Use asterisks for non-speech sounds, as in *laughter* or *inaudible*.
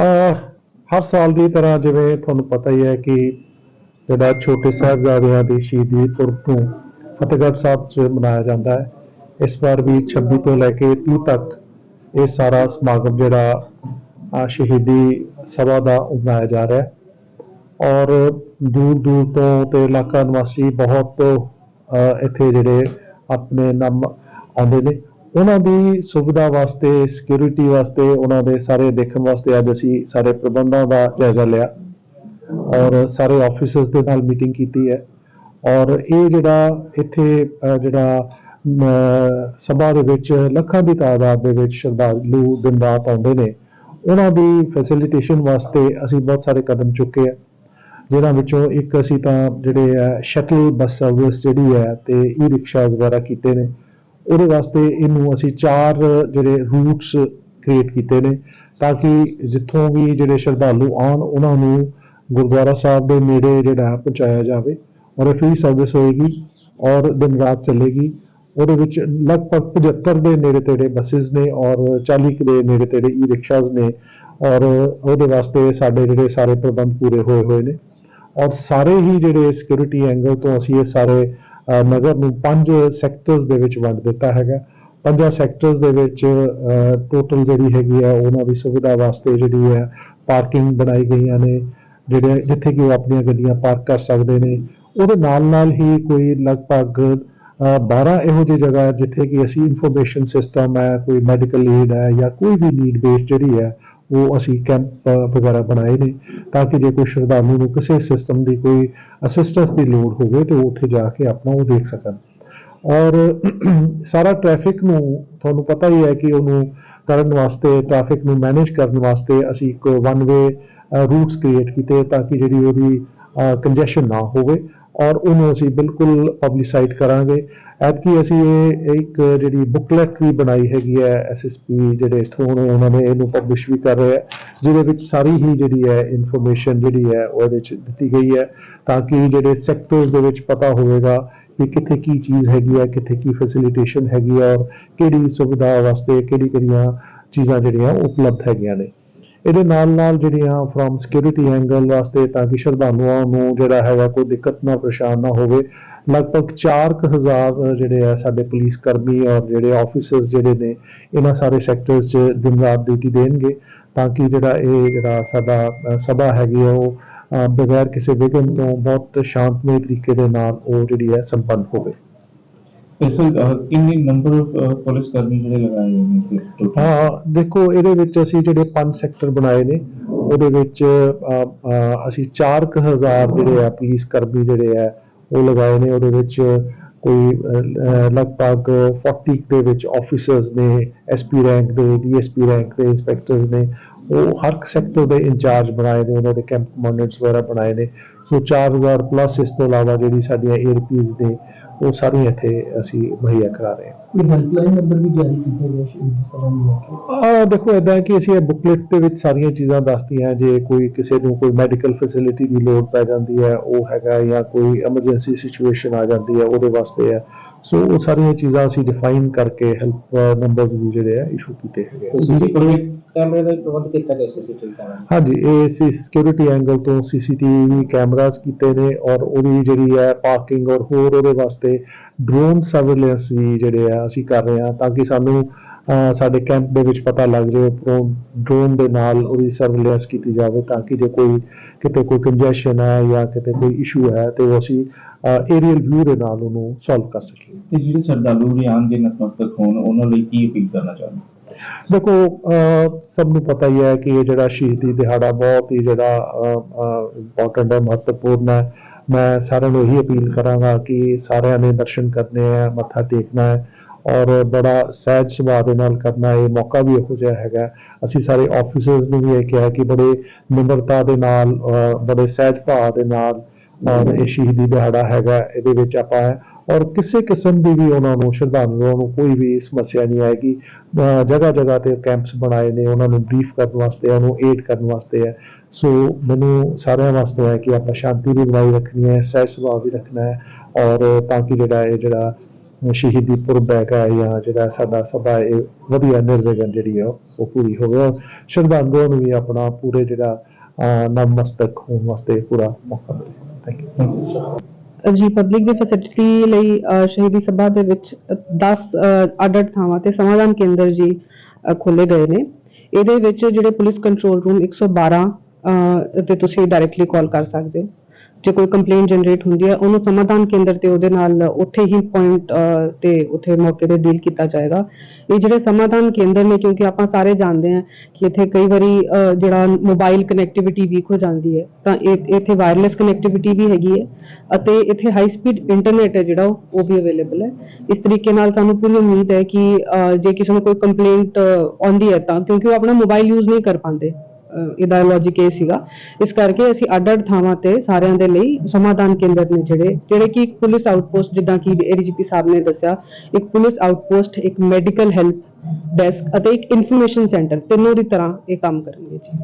ਹਰ ਸਾਲ ਦੀ ਤਰ੍ਹਾਂ ਜਿਵੇਂ ਤੁਹਾਨੂੰ ਪਤਾ ਹੀ ਹੈ ਕਿ ਜਿਹੜਾ ਛੋਟੇ ਸਾਹਿਬਜ਼ਾਦਿਆਂ ਦੀ ਸ਼ਹੀਦੀ ਪੁਰਬ ਨੂੰ ਫਤਿਹਗੜ੍ਹ ਸਾਹਿਬ 'ਚ ਮਨਾਇਆ ਜਾਂਦਾ ਹੈ। ਇਸ ਵਾਰ ਵੀ 26 ਤੋਂ ਲੈ ਕੇ 30 ਤੱਕ ਇਹ ਸਾਰਾ ਸਮਾਗਮ ਜਿਹੜਾ ਸ਼ਹੀਦੀ ਸਭਾ ਦਾ ਉਹ ਮਨਾਇਆ ਜਾ ਰਿਹਾ ਹੈ। ਔਰ ਦੂਰ ਦੂਰ ਤੋਂ ਤੇ ਇਲਾਕਾ ਨਿਵਾਸੀ ਬਹੁਤ ਇੱਥੇ ਜਿਹੜੇ ਆਪਣੇ ਨਾਮ ਆਉਂਦੇ ਨੇ। ਉਹਨਾਂ ਦੀ ਸੁਵਿਧਾ ਵਾਸਤੇ ਸਿਕਿਉਰਿਟੀ ਵਾਸਤੇ, ਉਹਨਾਂ ਦੇ ਸਾਰੇ ਦੇਖਣ ਵਾਸਤੇ ਅੱਜ ਅਸੀਂ ਸਾਰੇ ਪ੍ਰਬੰਧਾਂ ਦਾ ਜਾਇਜ਼ਾ ਲਿਆ ਔਰ ਸਾਰੇ ਆਫੀਸਰਸ ਦੇ ਨਾਲ ਮੀਟਿੰਗ ਕੀਤੀ ਹੈ ਔਰ ਇਹ ਜਿਹੜਾ ਇੱਥੇ ਜਿਹੜਾ ਸਭਾ ਦੇ ਵਿੱਚ ਲੱਖਾਂ ਦੀ ਤਾਦਾਦ ਦੇ ਵਿੱਚ ਸ਼ਰਧਾਲੂ ਦਿਨ ਰਾਤ ਆਉਂਦੇ ਨੇ, ਉਹਨਾਂ ਦੀ ਫੈਸਿਲਿਟੇਸ਼ਨ ਵਾਸਤੇ ਅਸੀਂ ਬਹੁਤ ਸਾਰੇ ਕਦਮ ਚੁੱਕੇ ਆ ਜਿਹਨਾਂ ਵਿੱਚੋਂ ਇੱਕ ਅਸੀਂ ਤਾਂ ਜਿਹੜੇ ਹੈ ਸ਼ਟਲ ਬੱਸ ਸਰਵਿਸ ਜਿਹੜੀ ਹੈ ਤੇ ਈ ਰਿਕਸ਼ਾਸ ਵਗੈਰਾ ਕੀਤੇ ਨੇ। ਉਹਦੇ ਵਾਸਤੇ ਇਹਨੂੰ ਅਸੀਂ ਚਾਰ ਜਿਹੜੇ ਰੂਟਸ ਕ੍ਰੀਏਟ ਕੀਤੇ ਨੇ ਤਾਂ ਕਿ ਜਿੱਥੋਂ ਵੀ ਜਿਹੜੇ ਸ਼ਰਧਾਲੂ ਆਉਣ, ਉਹਨਾਂ ਨੂੰ ਗੁਰਦੁਆਰਾ ਸਾਹਿਬ ਦੇ ਨੇੜੇ ਜਿਹੜਾ ਪਹੁੰਚਾਇਆ ਜਾਵੇ ਔਰ ਇਹ ਫ੍ਰੀ ਸਰਵਿਸ ਹੋਏਗੀ ਔਰ ਦਿਨ ਰਾਤ ਚੱਲੇਗੀ। ਉਹਦੇ ਵਿੱਚ ਲਗਭਗ 75 ਦੇ ਨੇੜੇ ਤੇੜੇ ਬੱਸਸ ਨੇ ਔਰ 40 ਕੁ ਦੇ ਨੇੜੇ ਤੇੜੇ ਈ ਰਿਕਸ਼ਾਸ ਨੇ ਔਰ ਉਹਦੇ ਵਾਸਤੇ ਸਾਡੇ ਜਿਹੜੇ ਸਾਰੇ ਪ੍ਰਬੰਧ ਪੂਰੇ ਹੋਏ ਹੋਏ ਨੇ। ਔਰ ਸਾਰੇ ਹੀ ਜਿਹੜੇ ਸਿਕਿਉਰਿਟੀ ਐਂਗਲ ਤੋਂ ਅਸੀਂ ਇਹ ਸਾਰੇ ਨਗਰ ਨੂੰ ਪੰਜ ਸੈਕਟਰਸ ਦੇ ਵਿੱਚ ਵੰਡ ਦਿੱਤਾ ਹੈਗਾ। ਪੰਜਾਂ ਸੈਕਟਰਸ ਦੇ ਵਿੱਚ ਟੋਟਲ ਜਿਹੜੀ ਹੈਗੀ ਆ ਉਹਨਾਂ ਦੀ ਸੁਵਿਧਾ ਵਾਸਤੇ ਜਿਹੜੀ ਹੈ ਪਾਰਕਿੰਗ ਬਣਾਈ ਗਈਆਂ ਨੇ ਜਿਹੜੇ ਜਿੱਥੇ ਕਿ ਉਹ ਆਪਣੀਆਂ ਗੱਡੀਆਂ ਪਾਰਕ ਕਰ ਸਕਦੇ ਨੇ। ਉਹਦੇ ਨਾਲ ਨਾਲ ਹੀ ਕੋਈ ਲਗਭਗ ਅਹ, 12 ਇਹੋ ਜਿਹੀ ਜਗ੍ਹਾ ਜਿੱਥੇ ਕਿ ਅਸੀਂ ਇਨਫੋਰਮੇਸ਼ਨ ਸਿਸਟਮ ਹੈ ਕੋਈ ਮੈਡੀਕਲ ਏਡ ਹੈ ਜਾਂ ਕੋਈ ਵੀ ਨੀਡ ਬੇਸ ਜਿਹੜੀ ਹੈ ਉਹ ਅਸੀਂ ਕੈਂਪ ਵਗੈਰਾ ਬਣਾਏ ਨੇ ਤਾਂ ਕਿ ਜੇ ਕੋਈ ਸ਼ਰਧਾਲੂ ਨੂੰ ਕਿਸੇ ਸਿਸਟਮ ਦੀ ਕੋਈ ਅਸਿਸਟੈਂਸ ਦੀ ਲੋੜ ਹੋਵੇ ਤੇ ਉਹ ਉੱਥੇ ਜਾ ਕੇ ਆਪਣਾ ਉਹ ਦੇਖ ਸਕਣ। ਔਰ *clears throat* ਸਾਰਾ ਟ੍ਰੈਫਿਕ ਨੂੰ ਤੁਹਾਨੂੰ ਪਤਾ ਹੀ ਹੈ ਕਿ ਉਹਨੂੰ ਕਰਨ ਵਾਸਤੇ ਟ੍ਰੈਫਿਕ ਨੂੰ ਮੈਨੇਜ ਕਰਨ ਵਾਸਤੇ ਅਸੀਂ ਇੱਕ ਵਨ ਵੇ ਰੂਟਸ ਕ੍ਰੀਏਟ ਕੀਤੇ ਤਾਂ ਕਿ ਜਿਹੜੀ ਉਹਦੀ ਕੰਜੈਸ਼ਨ ਨਾ ਹੋਵੇ ਔਰ ਉਹਨੂੰ ਅਸੀਂ ਬਿਲਕੁਲ ਪਬਲਿਸਾਈਡ ਕਰਾਂਗੇ। ਐਤਕੀ ਅਸੀਂ ਇਹ ਇੱਕ ਜਿਹੜੀ ਬੁਕਲੈਟ ਵੀ ਬਣਾਈ ਹੈਗੀ ਹੈ ਐਸਐਸਪੀ ਜਿਹੜੇ ਇੱਥੋਂ ਨੇ ਉਹਨਾਂ ਨੇ ਇਹਨੂੰ ਪਬਲਿਸ਼ ਵੀ ਕਰ ਰਹੇ ਹੈ ਜਿਹਦੇ ਵਿੱਚ ਸਾਰੀ ਹੀ ਜਿਹੜੀ ਹੈ ਇਨਫੋਰਮੇਸ਼ਨ ਜਿਹੜੀ ਹੈ ਉਹਦੇ ਚ ਦਿੱਤੀ ਗਈ ਹੈ ਤਾਂ ਕਿ ਜਿਹੜੇ ਸੈਕਟਰਸ ਦੇ ਵਿੱਚ ਪਤਾ ਹੋਵੇਗਾ ਕਿ ਕਿੱਥੇ ਕੀ ਚੀਜ਼ ਹੈਗੀ ਹੈ, ਕਿੱਥੇ ਕੀ ਫੈਸਿਲਿਟੇਸ਼ਨ ਹੈਗੀ ਹੈ ਔਰ ਕਿਹੜੀ ਸੁਵਿਧਾ ਵਾਸਤੇ ਕਿਹੜੀ ਕਿਹੜੀਆਂ ਚੀਜ਼ਾਂ ਜਿਹੜੀਆਂ ਉਪਲਬਧ ਹੈਗੀਆਂ ਨੇ। ਇਹਦੇ ਨਾਲ ਨਾਲ ਜਿਹੜੀਆਂ ਫਰਮ ਸਿਕਿਉਰਿਟੀ ਐਂਗਲ ਵਾਸਤੇ ਤਾਂ ਕਿ ਸ਼ਰਧਾਲੂਆਂ ਨੂੰ ਜਿਹੜਾ ਹੈਗਾ ਕੋਈ ਦਿੱਕਤ ਨਾ, ਪਰੇਸ਼ਾਨ ਨਾ ਹੋਵੇ। ਲਗਭਗ 4000 ਜਿਹੜੇ ਆ ਸਾਡੇ ਪੁਲਿਸ ਕਰਮੀ ਔਰ ਜਿਹੜੇ ਆਫੀਸਰਸ ਜਿਹੜੇ ਨੇ, ਇਹਨਾਂ ਸਾਰੇ ਸੈਕਟਰਸ 'ਚ ਦਿਨ ਰਾਤ ਡਿਊਟੀ ਦੇਣਗੇ ਤਾਂ ਕਿ ਜਿਹੜਾ ਇਹ ਜਿਹੜਾ ਸਾਡਾ ਸਭਾ ਹੈਗੀ ਆ ਉਹ ਬਗੈਰ ਕਿਸੇ ਵਿਘਨ ਤੋਂ ਬਹੁਤ ਸ਼ਾਂਤਮਈ ਤਰੀਕੇ ਦੇ ਨਾਲ ਉਹ ਜਿਹੜੀ ਹੈ ਸੰਪੰਨ ਹੋਵੇ। ਇਸ ਕਿੰਨੇ ਨੰਬਰ ਪੁਲਿਸ ਕਰਮੀ ਜਿਹੜੇ ਲਗਾਏ ਗਏ ਨੇ ਹਾਂ ਦੇਖੋ ਇਹਦੇ ਵਿੱਚ ਅਸੀਂ ਜਿਹੜੇ ਪੰਜ ਸੈਕਟਰ ਬਣਾਏ ਨੇ ਉਹਦੇ ਵਿੱਚ ਅ, ਅ, ਅਸੀਂ 4000 ਜਿਹੜੇ ਆ ਪੁਲਿਸ ਕਰਮੀ ਜਿਹੜੇ ਆ ਉਹ ਲਗਾਏ ਨੇ। ਉਹਦੇ ਵਿੱਚ ਕੋਈ ਲਗਭਗ 40 ਦੇ ਵਿੱਚ ਆਫੀਸਰਸ ਨੇ ਐਸਪੀ ਰੈਂਕ ਦੇ ਡੀਐਸਪੀ ਰੈਂਕ ਦੇ ਇੰਸਪੈਕਟਰਸ ਨੇ। ਉਹ ਹਰ ਸੈਕਟਰ ਦੇ ਇੰਚਾਰਜ ਬਣਾਏ ਨੇ ਉਹਨਾਂ ਦੇ ਕੈਂਪ ਕਮਾਂਡੈਂਟਸ ਵਗੈਰਾ ਬਣਾਏ ਨੇ। ਸੋ 4000 ਪਲੱਸ ਇਸ ਤੋਂ ਇਲਾਵਾ ਜਿਹੜੀ ਸਾਡੀਆਂ ਏਆਰਪੀਜ਼ ਨੇ ਉਹ ਸਾਰੀਆਂ ਇੱਥੇ ਅਸੀਂ ਮੁਹੱਈਆ ਕਰਾ ਰਹੇ ਹਾਂ। ਕੋਈ ਹੈਲਪਲਾਈਨ ਨੰਬਰ ਵੀ ਜਾਰੀ ਕੀਤਾ ਗਿਆ ਸ਼ਹੀਦ ਸਭਾ ਨੂੰ ਲੈ ਕੇ? ਆ ਦੇਖੋ ਇਦਾਂ ਹੈ ਕਿ ਅਸੀਂ ਇਹ ਬੁਕਲੇਟ ਦੇ ਵਿੱਚ ਸਾਰੀਆਂ ਚੀਜ਼ਾਂ ਦੱਸਦੀਆਂ ਜੇ ਕੋਈ ਕਿਸੇ ਨੂੰ ਕੋਈ ਮੈਡੀਕਲ ਫੈਸਿਲਿਟੀ ਦੀ ਲੋੜ ਪੈ ਜਾਂਦੀ ਹੈ ਉਹ ਹੈਗਾ ਜਾਂ ਕੋਈ ਐਮਰਜੈਂਸੀ ਸਿਚੁਏਸ਼ਨ ਆ ਜਾਂਦੀ ਹੈ ਉਹਦੇ ਵਾਸਤੇ ਹੈ। ਸੋ ਉਹ ਸਾਰੀਆਂ ਚੀਜ਼ਾਂ ਅਸੀਂ ਡਿਫਾਈਨ ਕਰਕੇ ਹੈਲਪ ਨੰਬਰਸ ਵੀ ਜਿਹੜੇ ਆ ਇਸ਼ੂ ਕੀਤੇ ਹੈਗੇ ਆ। ਸੀਸੀਟੀਵੀ ਕੈਮਰੇ ਦਾ ਪ੍ਰਬੰਧ ਕੀਤਾ ਗਿਆ ਸੀਸੀਟੀਵੀ ਕੈਮਰਾ ਹਾਂਜੀ ਇਹ ਸੀ ਸਿਕਿਉਰਿਟੀ ਐਂਗਲ ਤੋਂ ਸੀਸੀਟੀਵੀ ਕੈਮਰਾਸ ਕੀਤੇ ਨੇ ਔਰ ਉਹਦੀ ਜਿਹੜੀ ਹੈ ਪਾਰਕਿੰਗ ਔਰ ਹੋਰ ਉਹਦੇ ਵਾਸਤੇ ਡਰੋਨ ਸਰਵੇਲੈਂਸ ਵੀ ਜਿਹੜੇ ਆ ਅਸੀਂ ਕਰ ਰਹੇ ਹਾਂ ਤਾਂ ਕਿ ਸਾਨੂੰ ਅਹ, ਸਾਡੇ ਕੈਂਪ ਦੇ ਵਿੱਚ ਪਤਾ ਲੱਗ ਜਾਵੇ ਡਰੋਨ ਦੇ ਨਾਲ ਉਹਦੀ ਸਰਵੇਲੈਂਸ ਕੀਤੀ ਜਾਵੇ ਤਾਂ ਕਿ ਜੇ ਕੋਈ ਕਿਤੇ ਕੋਈ ਕੰਜੈਸ਼ਨ ਹੈ ਜਾਂ ਕਿਤੇ ਕੋਈ ਇਸ਼ੂ ਹੈ ਤੇ ਉਹ ਅਸੀਂ ਏਰੀਅਲ ਵਿਊ ਦੇ ਨਾਲ ਉਹਨੂੰ ਸੋਲਵ ਕਰ ਸਕੀਏ। ਤੇ ਜਿਹੜੇ ਸ਼ਰਧਾਲੂ ਵੀ ਆਉਣਗੇ ਨਤਮਸਤਕ ਹੋਣ ਉਹਨਾਂ ਲਈ ਕੀ ਅਪੀਲ ਕਰਨਾ ਚਾਹੁੰਦੇ ਦੇਖੋ ਸਭ ਨੂੰ ਪਤਾ ਹੀ ਹੈ ਕਿ ਇਹ ਜਿਹੜਾ ਸ਼ਹੀਦੀ ਦਿਹਾੜਾ ਬਹੁਤ ਹੀ ਜਿਹੜਾ ਇੰਪੋਰਟੈਂਟ ਹੈ ਮਹੱਤਵਪੂਰਨ ਹੈ। ਮੈਂ ਸਾਰਿਆਂ ਨੂੰ ਇਹੀ ਅਪੀਲ ਕਰਾਂਗਾ ਕਿ ਸਾਰਿਆਂ ਨੇ ਦਰਸ਼ਨ ਕਰਨੇ ਹੈ ਮੱਥਾ ਟੇਕਣਾ ਹੈ ਔਰ ਬੜਾ ਸਹਿਜ ਸੁਭਾਅ ਦੇ ਨਾਲ ਕਰਨਾ ਇਹ ਮੌਕਾ ਵੀ ਇਹੋ ਜਿਹਾ ਹੈਗਾ। ਅਸੀਂ ਸਾਰੇ ਆਫੀਸਰਸ ਨੂੰ ਵੀ ਇਹ ਕਿਹਾ ਕਿ ਬੜੇ ਨਿਮਰਤਾ ਦੇ ਨਾਲ ਬੜੇ ਸਹਿਜ ਭਾਅ ਦੇ ਨਾਲ ਔਰ ਇਹ ਸ਼ਹੀਦੀ ਦਿਹਾੜਾ ਹੈਗਾ ਇਹਦੇ ਵਿੱਚ ਆਪਾਂ ਔਰ ਕਿਸੇ ਕਿਸਮ ਦੀ ਵੀ ਉਹਨਾਂ ਨੂੰ ਸ਼ਰਧਾਲੂਆਂ ਨੂੰ ਕੋਈ ਵੀ ਸਮੱਸਿਆ ਨਹੀਂ ਆਏਗੀ। ਜਗ੍ਹਾ ਜਗ੍ਹਾ ਤੇ ਕੈਂਪਸ ਬਣਾਏ ਨੇ ਉਹਨਾਂ ਨੂੰ ਬਰੀਫ ਕਰਨ ਵਾਸਤੇ ਉਹਨੂੰ ਏਡ ਕਰਨ ਵਾਸਤੇ ਹੈ। ਸੋ ਮੈਨੂੰ ਸਾਰਿਆਂ ਵਾਸਤੇ ਹੈ ਕਿ ਆਪਾਂ ਸ਼ਾਂਤੀ ਵੀ ਬਣਾਈ ਰੱਖਣੀ ਹੈ ਸਹਿਜ ਸੁਭਾਅ ਵੀ ਰੱਖਣਾ ਹੈ ਔਰ ਤਾਂ ਕਿ ਜਿਹੜਾ ਇਹ ਜਿਹੜਾ ਸ਼ਹੀਦੀ ਪੁਰਬ ਹੈਗਾ ਜਾਂ ਜਿਹੜਾ ਸਾਡਾ ਸਭਾ ਇਹ ਵਧੀਆ ਨਿਰਵਿਘਨ ਜਿਹੜੀ ਆ ਉਹ ਪੂਰੀ ਹੋਵੇ। ਔਰ ਸ਼ਰਧਾਲੂਆਂ ਨੂੰ ਵੀ ਆਪਣਾ ਪੂਰੇ ਜਿਹੜਾ ਅਹ, ਨਤਮਸਤਕ ਹੋਣ ਵਾਸਤੇ ਪੂਰਾ ਮੌਕਾ ਮਿਲੇ। ਥੈਂਕ ਯੂ ਜੀ ਪਬਲਿਕ ਦੀ ਫੈਸਿਲਿਟੀ ਲਈ ਸ਼ਹੀਦੀ ਸਭਾ ਦੇ ਵਿੱਚ 10 ਅੱਡ-ਅੱਡ ਥਾਵਾਂ ਤੇ ਸਮਾਧਾਨ ਕੇਂਦਰ ਜੀ ਖੋਲੇ ਗਏ ਨੇ। ਇਹਦੇ ਵਿੱਚ ਜਿਹੜੇ ਪੁਲਿਸ ਕੰਟਰੋਲ ਰੂਮ 112 ਅ, ਤੇ ਤੁਸੀਂ ਡਾਇਰੈਕਟਲੀ ਕਾਲ ਕਰ ਸਕਦੇ ਹੋ। ਜੇ ਕੋਈ ਕੰਪਲੇਂਟ ਜਨਰੇਟ ਹੁੰਦੀ ਹੈ, ਉਹਨੂੰ ਸਮਾਧਾਨ ਕੇਂਦਰ ਤੇ ਉਹਦੇ ਨਾਲ ਉੱਥੇ ਹੀ ਪੁਆਇੰਟ ਤੇ ਉੱਥੇ ਮੌਕੇ ਤੇ ਡੀਲ ਕੀਤਾ ਜਾਏਗਾ। ਇਹ ਜਿਹੜੇ ਸਮਾਧਾਨ ਕੇਂਦਰ ਨੇ, ਕਿਉਂਕਿ ਆਪਾਂ ਸਾਰੇ ਜਾਣਦੇ ਹਾਂ ਕਿ ਇੱਥੇ ਕਈ ਵਾਰੀ ਜਿਹੜਾ ਮੋਬਾਈਲ ਕਨੈਕਟੀਵਿਟੀ ਵੀਕ ਹੋ ਜਾਂਦੀ ਹੈ, ਤਾਂ ਇਹ, ਇੱਥੇ ਵਾਇਰਲੈਸ ਕਨੈਕਟੀਵਿਟੀ ਵੀ ਹੈਗੀ ਹੈ ਅਤੇ ਇੱਥੇ ਹਾਈ ਸਪੀਡ ਇੰਟਰਨੈਟ ਹੈ ਜਿਹੜਾ, ਉਹ ਵੀ ਅਵੇਲੇਬਲ ਹੈ। ਇਸ ਤਰੀਕੇ ਨਾਲ ਸਾਨੂੰ ਪੂਰੀ ਉਮੀਦ ਹੈ ਕਿ ਜੇ ਕਿਸੇ ਨੂੰ ਕੋਈ ਕੰਪਲੇਂਟ ਆਉਂਦੀ ਹੈ ਤਾਂ, ਕਿਉਂਕਿ ਉਹ ਆਪਣਾ ਮੋਬਾਈਲ ਯੂਜ਼ ਨਹੀਂ ਕਰ ਪਾਉਂਦੇ। ਇਹਦਾ ਲੌਜੀਕ ਇਹ ਸੀਗਾ। ਇਸ ਕਰਕੇ ਅਸੀਂ ਅੱਡ-ਅੱਡ ਥਾਵਾਂ ਤੇ ਸਾਰਿਆਂ ਦੇ ਲਈ ਸਮਾਧਾਨ ਕੇਂਦਰ ਨੇ ਜਿਹੜੇ ਜਿਹੜੇ ਕਿ ਇੱਕ ਪੁਲਿਸ ਆਊਟਪੋਸਟ ਜਿੱਦਾਂ ਕਿ ਏਡੀਜੀਪੀ ਸਾਹਿਬ ਨੇ ਦੱਸਿਆ, ਇੱਕ ਪੁਲਿਸ ਆਊਟਪੋਸਟ ਇੱਕ ਮੈਡੀਕਲ ਹੈਲਪ ਡੈਸਕ ਅਤੇ ਇੱਕ ਇਨਫੋਰਮੇਸ਼ਨ ਸੈਂਟਰ ਤਿੰਨੋਂ ਦੀ ਤਰ੍ਹਾਂ ਇਹ ਕੰਮ ਕਰਨਗੇ ਜੀ।